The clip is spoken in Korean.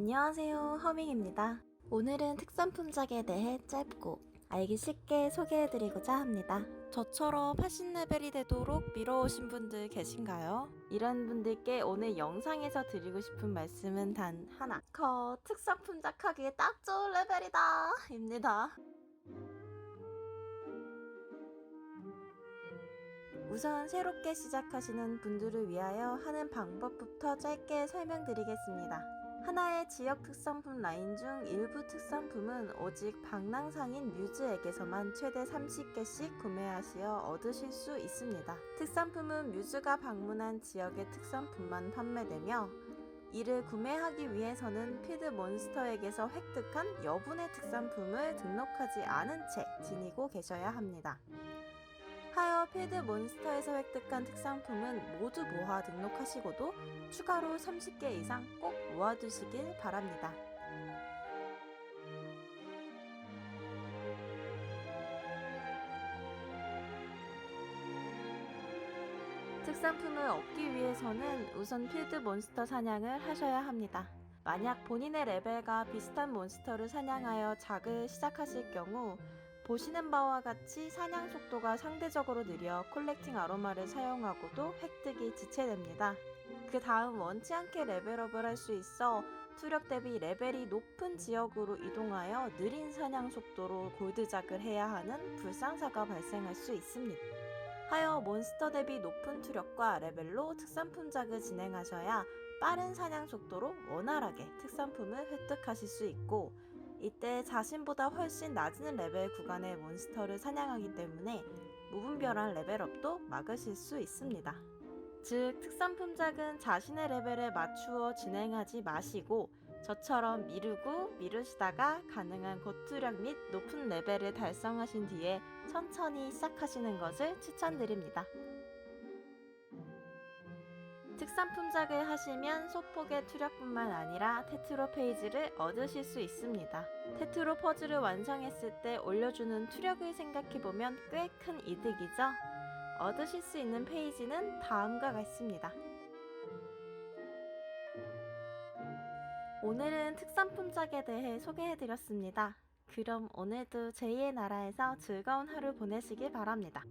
안녕하세요. 허밍입니다. 오늘은 특산품작에 대해 짧고 알기 쉽게 소개해드리고자 합니다. 저처럼 80레벨이 되도록 미뤄오신 분들 계신가요? 이런 분들께 오늘 영상에서 드리고 싶은 말씀은 단 하나. 컷 특산품작 하기에 딱 좋은 레벨이다. 입니다. 우선 새롭게 시작하시는 분들을 위하여 하는 방법부터 짧게 설명드리겠습니다. 하나의 지역 특산품 라인 중 일부 특산품은 오직 방랑상인 뮤즈에게서만 최대 30개씩 구매하시어 얻으실 수 있습니다. 특산품은 뮤즈가 방문한 지역의 특산품만 판매되며 이를 구매하기 위해서는 필드 몬스터에게서 획득한 여분의 특산품을 등록하지 않은 채 지니고 계셔야 합니다. 하여 필드 몬스터에서 획득한 특산품은 모두 모아 등록하시고도 추가로 30개 이상 꼭 모아두시길 바랍니다. 특산품을 얻기 위해서는 우선 필드 몬스터 사냥을 하셔야 합니다. 만약 본인의 레벨과 비슷한 몬스터를 사냥하여 작을 시작하실 경우 보시는 바와 같이 사냥 속도가 상대적으로 느려 콜렉팅 아로마를 사용하고도 획득이 지체됩니다. 그 다음 원치 않게 레벨업을 할 수 있어 투력 대비 레벨이 높은 지역으로 이동하여 느린 사냥 속도로 골드작을 해야 하는 불상사가 발생할 수 있습니다. 하여 몬스터 대비 높은 투력과 레벨로 특산품작을 진행하셔야 빠른 사냥 속도로 원활하게 특산품을 획득하실 수 있고 이때 자신보다 훨씬 낮은 레벨 구간의 몬스터를 사냥하기 때문에 무분별한 레벨업도 막으실 수 있습니다. 즉, 특산품작은 자신의 레벨에 맞추어 진행하지 마시고 저처럼 미루고 미루시다가 가능한 고투력 및 높은 레벨을 달성하신 뒤에 천천히 시작하시는 것을 추천드립니다. 특산품 작을 하시면 소폭의 투력뿐만 아니라 테트로 페이지를 얻으실 수 있습니다. 테트로 퍼즐을 완성했을 때 올려주는 투력을 생각해보면 꽤 큰 이득이죠? 얻으실 수 있는 페이지는 다음과 같습니다. 오늘은 특산품작에 대해 소개해드렸습니다. 그럼 오늘도 제2의 나라에서 즐거운 하루 보내시길 바랍니다.